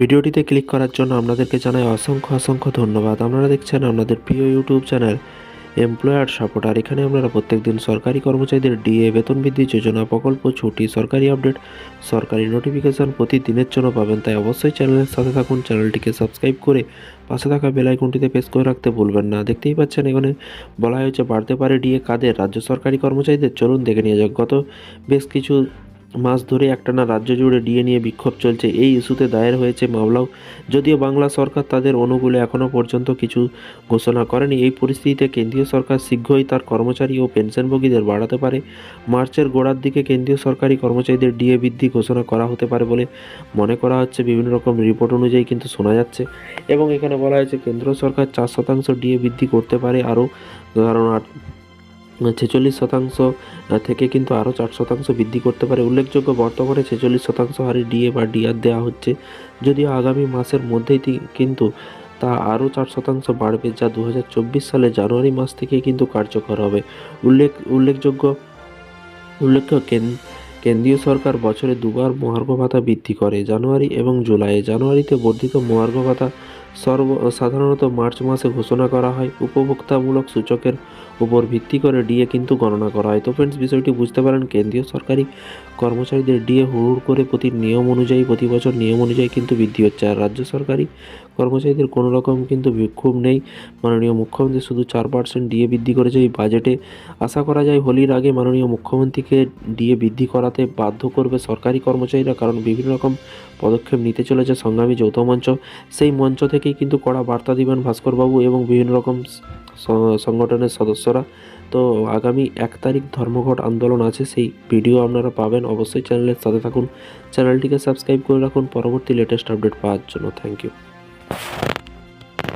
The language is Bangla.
ভিডিওটিতে ক্লিক করার জন্য আপনাদেরকে জানাই অসংখ্য অসংখ্য ধন্যবাদ। আপনারা দেখছেন আপনাদের প্রিয় ইউটিউব চ্যানেল এমপ্লয়ার সাপোর্ট। আর এখানে আপনারা প্রত্যেকদিন সরকারি কর্মচারীদের ডিএ বেতন বৃদ্ধি যোজনা প্রকল্প, ছুটি, সরকারি আপডেট, সরকারি নোটিফিকেশন প্রতিদিনের জন্য পাবেন। তাই অবশ্যই চ্যানেলের সাথে থাকুন, চ্যানেলটিকে সাবস্ক্রাইব করে পাশে থাকা বেল আইকনটিতে প্রেস করে রাখতে ভুলবেন না। দেখতেই পাচ্ছেন এখানে বলা হয়েছে, বাড়তে পারে ডিএ কাদের? রাজ্য সরকারি কর্মচারীদের, চলুন দেখে নিয়ে যাক। গত বেশ কিছু মাস ধরে একটানা রাজ্য জুড়ে ডিএ নিয়ে বিক্ষোভ চলছে। এই ইস্যুতে দায়ের হয়েছে মামলাও। যদিও বাংলা সরকার তাদের অনুকূলে এখনও পর্যন্ত কিছু ঘোষণা করেনি। এই পরিস্থিতিতে কেন্দ্রীয় সরকার শীঘ্রই তার কর্মচারী ও পেনশনভোগীদের বাড়াতে পারে। মার্চের গোড়ার দিকে কেন্দ্রীয় সরকারি কর্মচারীদের ডিএ বৃদ্ধি ঘোষণা করা হতে পারে বলে মনে করা হচ্ছে। বিভিন্ন রকম রিপোর্ট অনুযায়ী কিন্তু শোনা যাচ্ছে। এবং এখানে বলা হয়েছে, কেন্দ্র সরকার চার শতাংশ ডিএ বৃদ্ধি করতে পারে আরও কারণ ছেচল্লিশ শতাংশ থেকে কিন্তু আরও চার শতাংশ বৃদ্ধি করতে পারে। উল্লেখযোগ্য বর্তমানে ছেচল্লিশ শতাংশ হারে ডিএ বা ডিআর দেওয়া হচ্ছে। যদিও আগামী মাসের মধ্যেই কিন্তু তা আরও চার শতাংশ বাড়বে, যা দু হাজার চব্বিশ সালে জানুয়ারি মাস থেকে কিন্তু কার্যকর হবে। উল্লেখ উল্লেখযোগ্য উল্লেখ্য কেন- কেন্দ্রীয় সরকার বছরে দুবার মহার্ঘ ভাতা বৃদ্ধি করে, জানুয়ারি এবং জুলাইয়ে জানুয়ারিতে বর্ধিত মহার্ঘ ভাতা সর্ব সাধারণত মার্চ মাসে ঘোষণা করা হয়। উপভোক্তামূলক সূচকের উপর ভিত্তি করে ডিএ কিন্তু গণনা করা হয়। তো ফ্রেন্ডস বিষয়টি বুঝতে পারেন, কেন্দ্রীয় সরকারি কর্মচারীদের ডিএ হুড় করে প্রতি নিয়ম অনুযায়ী, প্রতি বছর নিয়ম অনুযায়ী কিন্তু বৃদ্ধি হচ্ছে। আর রাজ্য সরকারি কর্মচারীদের কোনো রকম কিন্তু বিক্ষোভ নেই। মাননীয় মুখ্যমন্ত্রী শুধু চার পার্সেন্ট ডিএ বৃদ্ধি করেছে এই বাজেটে। আশা করা যায় হোলির আগে মাননীয় মুখ্যমন্ত্রীকে ডিএ বৃদ্ধি করাতে বাধ্য করবে সরকারি কর্মচারীরা, কারণ বিভিন্ন রকম পদক্ষেপ নিতে চলেছে সংগ্রামী যৌথ মঞ্চ। সেই মঞ্চ থেকেই কিন্তু কড়া বার্তা দিবেন ভাস্করবাবু এবং বিভিন্ন রকম সংগঠনের সংগঠনের সদস্যরা। তো আগামী এক তারিখ ধর্মঘট আন্দোলন আছে, সেই ভিডিও আপনারা পাবেন। অবশ্যই চ্যানেলের সাথে থাকুন। চ্যানেলটিকে সাবস্ক্রাইব করে রাখুন। পরবর্তী লেটেস্ট আপডেট পাওয়ার জন্য। Thank you